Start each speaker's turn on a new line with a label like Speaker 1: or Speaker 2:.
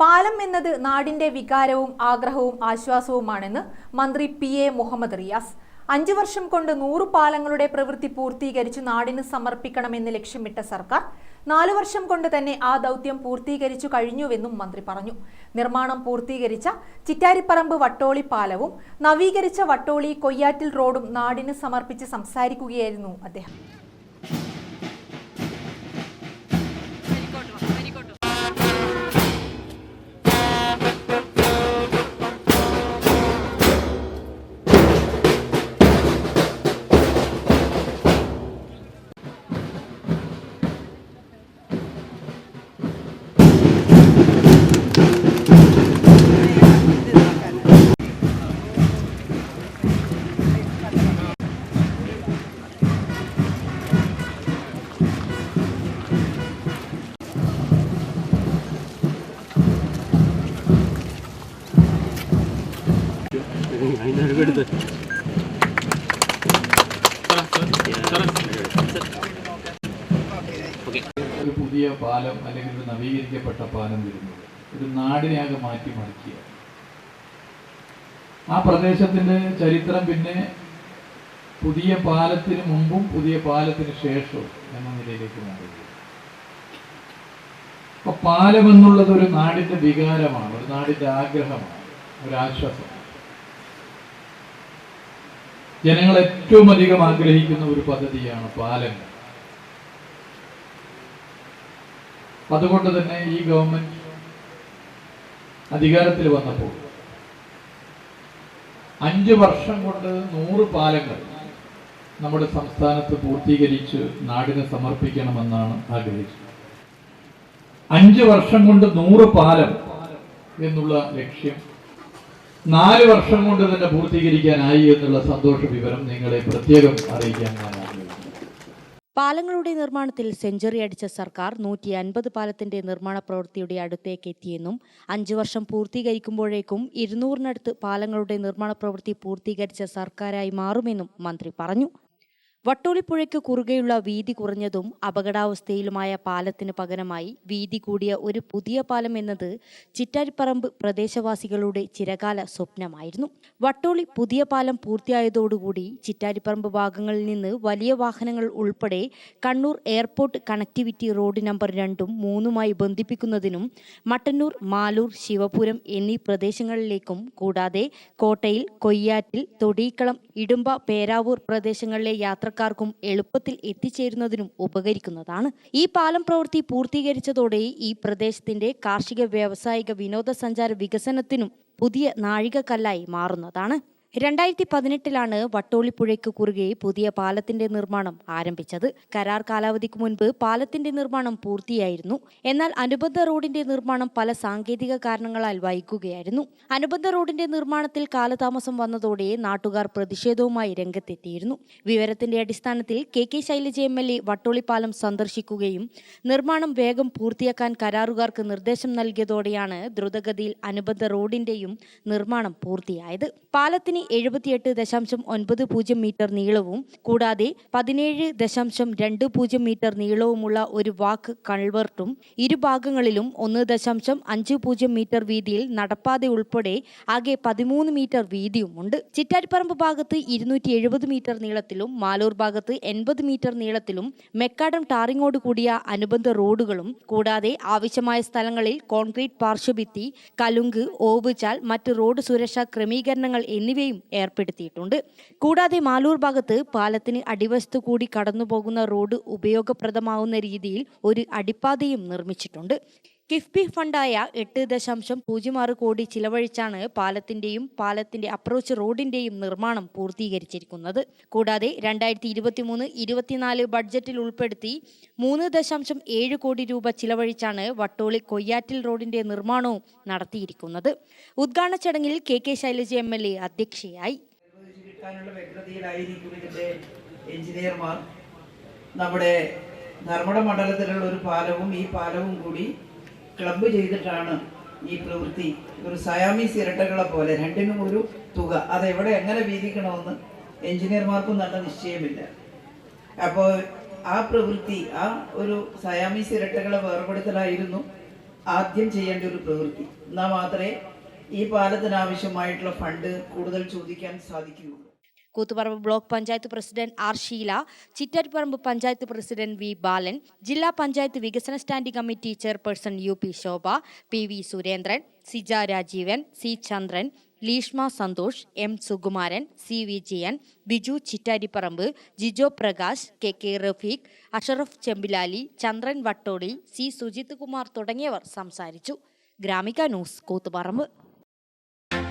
Speaker 1: പാലം എന്നത് നാടിന്റെ വികാരവും ആഗ്രഹവും ആശ്വാസവുമാണെന്ന് മന്ത്രി പി എ മുഹമ്മദ് റിയാസ്. അഞ്ചു വർഷം കൊണ്ട് നൂറ് പാലങ്ങളുടെ പ്രവൃത്തി പൂർത്തീകരിച്ച് നാടിന് സമർപ്പിക്കണമെന്ന് ലക്ഷ്യമിട്ട സർക്കാർ നാലു വർഷം കൊണ്ട് തന്നെ ആ ദൗത്യം പൂർത്തീകരിച്ചു കഴിഞ്ഞുവെന്നും മന്ത്രി പറഞ്ഞു. നിർമ്മാണം പൂർത്തീകരിച്ച ചിറ്റാരിപ്പറമ്പ് വട്ടോളി പാലവും നവീകരിച്ച വട്ടോളി കൊയ്യാറ്റിൽ റോഡും നാടിന് സമർപ്പിച്ച് സംസാരിക്കുകയായിരുന്നു അദ്ദേഹം.
Speaker 2: അതിനടുത്ത്
Speaker 3: ഒരു പുതിയ പാലം അല്ലെങ്കിൽ ഒരു നവീകരിക്കപ്പെട്ട പാലം വരുന്നത്. ഒരു നാടിനെ ആകെ മാറ്റിമറിക്കുക ആ പ്രദേശത്തിന്റെ ചരിത്രം പിന്നെ പുതിയ പാലത്തിന് മുമ്പും പുതിയ പാലത്തിന് ശേഷവും എന്ന നിലയിലേക്ക് മാറുക അപ്പൊ പാലം എന്നുള്ളത് ഒരു നാടിന്റെ വികാരമാണ് ഒരു നാടിന്റെ ആഗ്രഹമാണ് ഒരു ആശ്വാസമാണ്. ജനങ്ങൾ ഏറ്റവും അധികം ആഗ്രഹിക്കുന്ന ഒരു പദ്ധതിയാണ് പാലൻ അതുകൊണ്ട് തന്നെ ഈ ഗവൺമെന്റ് അധികാരത്തിൽ വന്നപ്പോൾ അഞ്ച് വർഷം കൊണ്ട് നൂറ് പാലങ്ങൾ നമ്മുടെ സംസ്ഥാനത്ത് പൂർത്തീകരിച്ച് നാടിന് സമർപ്പിക്കണമെന്നാണ് ആഗ്രഹിച്ചത്. അഞ്ച് വർഷം കൊണ്ട് നൂറ് പാലം എന്നുള്ള ലക്ഷ്യം നാല് വർഷം കൊണ്ട് തന്നെ പൂർത്തീകരിക്കാനായി എന്നുള്ള സന്തോഷ വിവരം നിങ്ങളെ പ്രത്യേകം അറിയിക്കാൻ ഞാൻ
Speaker 4: പാലങ്ങളുടെ നിർമ്മാണത്തിൽ സെഞ്ചുറി അടിച്ച സർക്കാർ നൂറ്റി അൻപത് പാലത്തിന്റെ നിർമ്മാണ പ്രവൃത്തിയുടെ അടുത്തേക്ക് എത്തിയെന്നും അഞ്ചു വർഷം പൂർത്തീകരിക്കുമ്പോഴേക്കും ഇരുന്നൂറിനടുത്ത് പാലങ്ങളുടെ നിർമ്മാണ പ്രവൃത്തി പൂർത്തീകരിച്ച സർക്കാരായി മാറുമെന്നും മന്ത്രി പറഞ്ഞു. വട്ടോളിപ്പുഴയ്ക്ക് കുറുകെയുള്ള വീതി കുറഞ്ഞതും അപകടാവസ്ഥയിലുമായ പാലത്തിന് പകരമായി വീതി കൂടിയ ഒരു പുതിയ പാലം എന്നത് ചിറ്റാരിപ്പറമ്പ് പ്രദേശവാസികളുടെ ചിരകാല സ്വപ്നമായിരുന്നു. വട്ടോളി പുതിയ പാലം പൂർത്തിയായതോടുകൂടി ചിറ്റാരിപ്പറമ്പ് ഭാഗങ്ങളിൽ നിന്ന് വലിയ വാഹനങ്ങൾ ഉൾപ്പെടെ Kannur airport connectivity road number രണ്ടും മൂന്നുമായി ബന്ധിപ്പിക്കുന്നതിനും മട്ടന്നൂർ മാലൂർ ശിവപുരം എന്നീ പ്രദേശങ്ങളിലേക്കും കൂടാതെ കോട്ടയിൽ കൊയ്യാറ്റിൽ തൊടീക്കളം ഇടുമ്പ പേരാവൂർ പ്രദേശങ്ങളിലെ യാത്രക്കാർക്കും എളുപ്പത്തിൽ എത്തിച്ചേരുന്നതിനും ഉപകരിക്കുന്നതാണ്. ഈ പാലം പ്രവൃത്തി പൂർത്തീകരിച്ചതോടെ ഈ പ്രദേശത്തിന്റെ കാർഷിക വ്യാവസായിക വിനോദസഞ്ചാര വികസനത്തിനും പുതിയ നാഴികക്കല്ലായി മാറുന്നതാണ്. രണ്ടായിരത്തി പതിനെട്ടിലാണ് വട്ടോളിപ്പുഴയ്ക്ക് കുറുകെ പുതിയ പാലത്തിന്റെ നിർമ്മാണം ആരംഭിച്ചത്. കരാർ കാലാവധിക്ക് മുൻപ് പാലത്തിന്റെ നിർമ്മാണം പൂർത്തിയായിരുന്നു. എന്നാൽ അനുബന്ധ റോഡിന്റെ നിർമ്മാണം പല സാങ്കേതിക കാരണങ്ങളാൽ വൈകുകയായിരുന്നു. അനുബന്ധ റോഡിന്റെ നിർമ്മാണത്തിൽ കാലതാമസം വന്നതോടെ നാട്ടുകാർ പ്രതിഷേധവുമായി രംഗത്തെത്തിയിരുന്നു. വിവരത്തിന്റെ അടിസ്ഥാനത്തിൽ K K Shailaja M L A Vattolippalam സന്ദർശിക്കുകയും നിർമ്മാണം വേഗം പൂർത്തിയാക്കാൻ കരാറുകാർക്ക് നിർദ്ദേശം നൽകിയതോടെയാണ് ദ്രുതഗതിയിൽ അനുബന്ധ റോഡിന്റെയും നിർമ്മാണം പൂർത്തിയായത്. പാലത്തിന് എഴുപത്തിയെട്ട് ദശാംശം ഒൻപത് പൂജ്യം മീറ്റർ നീളവും കൂടാതെ പതിനേഴ് ദശാംശം രണ്ട് പൂജ്യം മീറ്റർ നീളവുമുള്ള ഒരു വാക്ക് കൾവർട്ടും ഇരുഭാഗങ്ങളിലും ഒന്ന് ദശാംശം അഞ്ച് പൂജ്യം മീറ്റർ വീതിയിൽ നടപ്പാത ഉൾപ്പെടെ ആകെ പതിമൂന്ന് മീറ്റർ വീതിയുമുണ്ട് ചിറ്റാരിപ്പറമ്പ് ഭാഗത്ത് ഇരുന്നൂറ്റി എഴുപത് മീറ്റർ നീളത്തിലും മാലൂർ ഭാഗത്ത് എൺപത് മീറ്റർ നീളത്തിലും മെക്കാഡം ടാറിങ്ങോട് കൂടിയ അനുബന്ധ റോഡുകളും കൂടാതെ ആവശ്യമായ സ്ഥലങ്ങളിൽ കോൺക്രീറ്റ് പാർശ്വഭിത്തി കലുങ്ക് ഓവുചാൽ മറ്റ് റോഡ് സുരക്ഷാ ക്രമീകരണങ്ങൾ എന്നിവയും ഏർപ്പെടുത്തിയിട്ടുണ്ട്. കൂടാതെ മാലൂർ ഭാഗത്ത് പാലത്തിന് അടിവശത്ത് കൂടി കടന്നുപോകുന്ന റോഡ് ഉപയോഗപ്രദമാവുന്ന രീതിയിൽ ഒരു അടിപ്പാതയും നിർമ്മിച്ചിട്ടുണ്ട്. കിഫ്ബി ഫണ്ടായ എട്ട് ദശാംശം പൂജ്യം ആറ് കോടി ചിലവഴിച്ചാണ് പാലത്തിന്റെയും പാലത്തിന്റെ അപ്രോച്ച് റോഡിന്റെയും നിർമ്മാണം പൂർത്തീകരിച്ചിരിക്കുന്നത്. കൂടാതെ രണ്ടായിരത്തി ഇരുപത്തി ഇരുപത്തിമൂന്ന് ഇരുപത്തിനാല് ബഡ്ജറ്റിൽ ഉൾപ്പെടുത്തി മൂന്ന് ദശാംശം ഏഴ് കോടി രൂപ ചിലവഴിച്ചാണ് വട്ടോളി കൊയ്യാറ്റിൽ റോഡിന്റെ നിർമ്മാണവും നടത്തിയിരിക്കുന്നത്. ഉദ്ഘാടന ചടങ്ങിൽ K K Shailaja M L A അധ്യക്ഷയായി.
Speaker 5: നമ്മുടെ ധർമ്മട മണ്ഡലത്തിലുള്ള ഒരു പാലവും ഈ പാലവും കൂടി ക്ലബ്ബ് ചെയ്തിട്ടാണ് ഈ പ്രവൃത്തി. ഒരു സയാമീസ് ഇരട്ടകളെ പോലെ രണ്ടിനും ഒരു തുക. അതെവിടെ എങ്ങനെ വീതിക്കണമെന്ന് എഞ്ചിനീയർമാർക്കും നല്ല നിശ്ചയമില്ല. അപ്പോൾ ആ പ്രവൃത്തി ആ ഒരു സയാമീസ് ഇരട്ടകളെ വേർപെടുത്തലായിരുന്നു ആദ്യം ചെയ്യേണ്ട ഒരു പ്രവൃത്തി. എന്നാൽ മാത്രമേ ഈ പാലത്തിന് ആവശ്യമായിട്ടുള്ള ഫണ്ട് കൂടുതൽ ചോദിക്കാൻ സാധിക്കുകയുള്ളൂ.
Speaker 4: Koothuparamba block panchayat president R Sheela Chittattuparamba panchayat president V Balan ജില്ലാ പഞ്ചായത്ത് വികസന standing committee chairperson U P Shobha P V Surendran Sija Rajeevan C Chandran Leeshma Santhosh M Sukumaran C Vijayan Biju Chittariparamba Jijo Prakash K K Rafeeq Ashraf Chembilali Chandran Vattoli C Sujith Kumar തുടങ്ങിയവർ സംസാരിച്ചു. Gramika news Koothuparamba.